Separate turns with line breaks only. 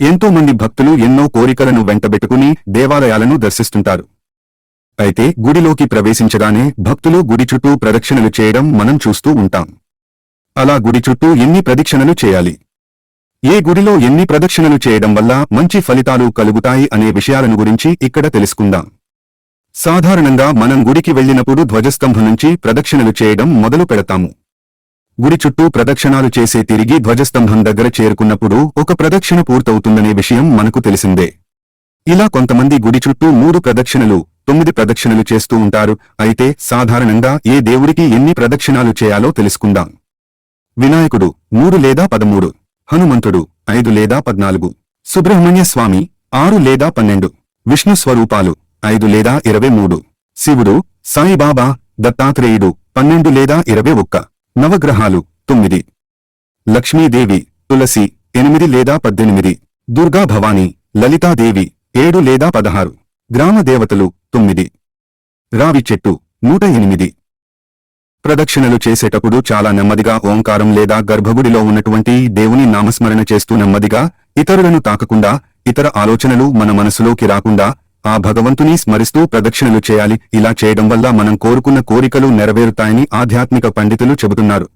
ఎంతో మంది భక్తులు ఎన్నో కోరికలను వెంటబెట్టుకుని దేవాలయాలను దర్శిస్తుంటారు. అయితే గుడిలోకి ప్రవేశించగానే భక్తులు గుడి చుట్టూ ప్రదక్షిణలు చేయడం మనం చూస్తూ ఉంటాం. అలా గుడి చుట్టూ ఎన్ని ప్రదక్షిణలు చేయాలి? ఏ గుడిలో ఎన్ని ప్రదక్షిణలు చేయడం వల్ల మంచి ఫలితాలు కలుగుతాయి అనే విషయాలను గురించి ఇక్కడ తెలుసుకుందాం. సాధారణంగా మనం గుడికి వెళ్ళినప్పుడు ధ్వజస్తంభం నుంచి ప్రదక్షిణలు చేయడం మొదలు పెడతాము. గుడి చుట్టూ ప్రదక్షిణాలు చేసే తిరిగి ధ్వజస్తంభం దగ్గర చేరుకున్నప్పుడు ఒక ప్రదక్షిణ పూర్తవుతుందనే విషయం మనకు తెలిసిందే. ఇలా కొంతమంది గుడి చుట్టూ మూడు ప్రదక్షిణలు తొమ్మిది ప్రదక్షిణలు చేస్తూ ఉంటారు. అయితే సాధారణంగా ఏ దేవుడికి ఎన్ని ప్రదక్షిణాలు చేయాలో తెలుసుకుందాం. వినాయకుడు మూడు లేదా పదమూడు హనుమంతుడు ఐదు లేదా పద్నాలుగు సుబ్రహ్మణ్య స్వామి ఆరు లేదా పన్నెండు విష్ణు స్వరూపాలు ఐదు లేదా ఇరవై మూడు శివుడు సాయిబాబా దత్తాత్రేయుడు పన్నెండు లేదా ఇరవై ఒక్క. నవగ్రహాలు తొమ్మిది. లక్ష్మీదేవి తులసి ఎనిమిది లేదా పద్దెనిమిది. దుర్గా భవానీ లలితాదేవి ఏడు లేదా పదహారు. గ్రామ దేవతలు తొమ్మిది. రావి చెట్టు నూట ఎనిమిది. ప్రదక్షిణలు చేసేటప్పుడు చాలా నెమ్మదిగా ఓంకారం లేదా గర్భగుడిలో ఉన్నటువంటి దేవుని నామస్మరణ చేస్తూ నెమ్మదిగా ఇతరులను తాకకుండా ఇతర ఆలోచనలు మన మనసులోకి రాకుండా ఆ భగవంతుని స్మరిస్తూ ప్రదక్షిణలు చేయాలి. ఇలా చేయడం వల్ల మనం కోరుకున్న కోరికలు నెరవేరుతాయని ఆధ్యాత్మిక పండితులు చెబుతున్నారు.